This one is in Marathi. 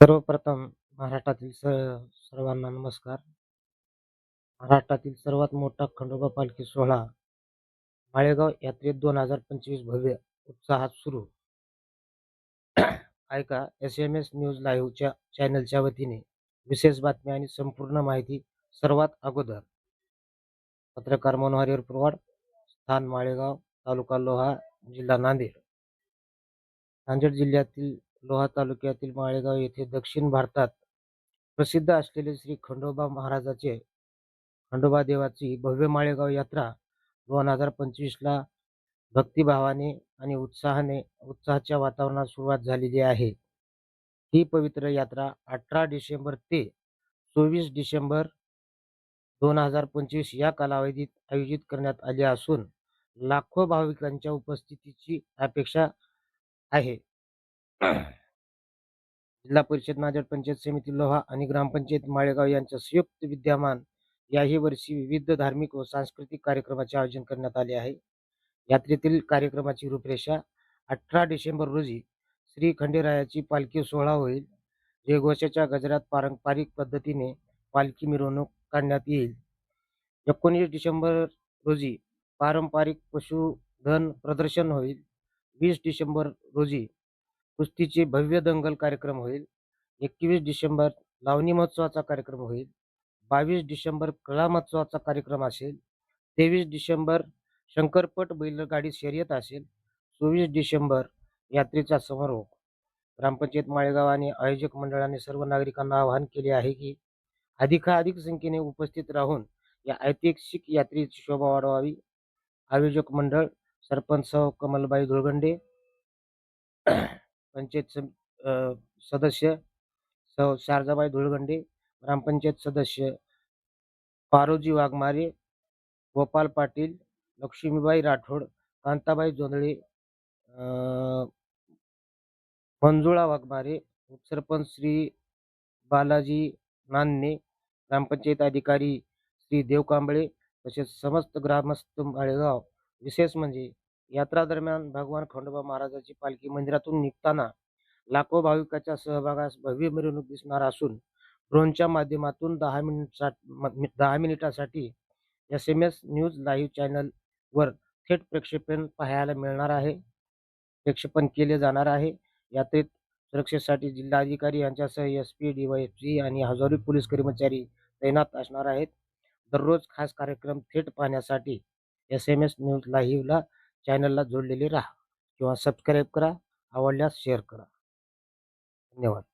सर्वप्रथम महाराष्ट्रातील स सर्वांना नमस्कार. महाराष्ट्रातील सर्वात मोठा खंडोबा पालखी सोहळा माळेगाव यात्रेत दोन हजार पंचवीस भव्य उत्साहात सुरू. ऐका एस एम एस न्यूज लाईव्हच्या चॅनलच्या वतीने विशेष बातम्या आणि संपूर्ण माहिती सर्वात अगोदर. पत्रकार मनोहर प्रवाड स्थान माळेगाव, तालुका लोहा, जिल्हा नांदेड. नांदेड जिल्ह्यातील लोहा तालुक्यातील माळेगाव येथे दक्षिण भारतात प्रसिद्ध असलेले श्री खंडोबा महाराजाचे खंडोबा देवाची भव्य माळेगाव यात्रा दोन हजार पंचवीसला भक्तिभावाने आणि उत्साहाने उत्साहाच्या वातावरणात सुरुवात झालेली आहे. ही पवित्र यात्रा अठरा डिसेंबर ते चोवीस डिसेंबर दोन हजार पंचवीस या कालावधीत आयोजित करण्यात आली असून लाखो भाविकांच्या उपस्थितीची अपेक्षा आहे. जिल्हा परिषद नांदेड पंचायत समिती लोहा आणि ग्रामपंचायत माळेगाव यांच्या संयुक्त विद्यमान याही वर्षी विविध धार्मिक व सांस्कृतिक कार्यक्रमाचे आयोजन करण्यात आले आहे. यात्रेतील कार्यक्रमाची रूपरेषा अठरा डिसेंबर रोजी श्री खंडेरायाची पालखी सोहळा होईल. जयघोषाच्या गजरात पारंपरिक पद्धतीने पालखी मिरवणूक काढण्यात येईल. एकोणीस डिसेंबर रोजी पारंपरिक पशुधन प्रदर्शन होईल. वीस डिसेंबर रोजी कुस्तीचे भव्य दंगल कार्यक्रम होईल. एकवीस डिसेंबर लावणी महोत्सवाचा कार्यक्रम होईल. बावीस डिसेंबर कला महोत्सवाचा कार्यक्रम असेल. तेवीस डिसेंबर शंकरपट बैलगाडी शर्यत असेल. चोवीस डिसेंबर यात्रेचा समारोप. ग्रामपंचायत माळेगाव आणि आयोजक मंडळाने सर्व नागरिकांना आवाहन केले आहे की अधिकाधिक संख्येने उपस्थित राहून या ऐतिहासिक यात्रेची शोभा वाढवावी. आयोजक मंडळ सरपंच कमलबाई धुळगंडे, पंचायत सदस्य सौ शारदाबाई धुळगंडे, ग्रामपंचायत सदस्य पारोजी वाघमारे, गोपाल पाटील, लक्ष्मीबाई राठोड, कांताबाई जोंधळे, मंजुळा वाघमारे, उपसरपंच श्री बालाजी नान्ने, ग्रामपंचायत अधिकारी श्री देव कांबळे तसेच समस्त ग्रामस्थ माळेगाव. विशेष म्हणजे यात्रा दरम्यान भगवान खंडोबा महाराजाची पालखी मंदिरातून निघताना लाखो भाविकांच्या सहभागास भव्य मिरवणूक दिसणार असून ड्रोनच्या माध्यमातून दहा मिनिट दहा मिनिटासाठी S M S news live channel वर थेट प्रक्षेपण पाहायला मिळणार आहे. प्रक्षेपण केले जाणार आहे. यात्रेत सुरक्षेसाठी जिल्हाधिकारी यांच्यासह एस पी, डीवायएसपी आणि हजारो पोलीस कर्मचारी तैनात असणार आहेत. दररोज खास कार्यक्रम थेट पाहण्यासाठी S M S news live चॅनलला जोडलेले राहा किंवा सबस्क्राईब करा. आवडल्यास शेअर करा. धन्यवाद.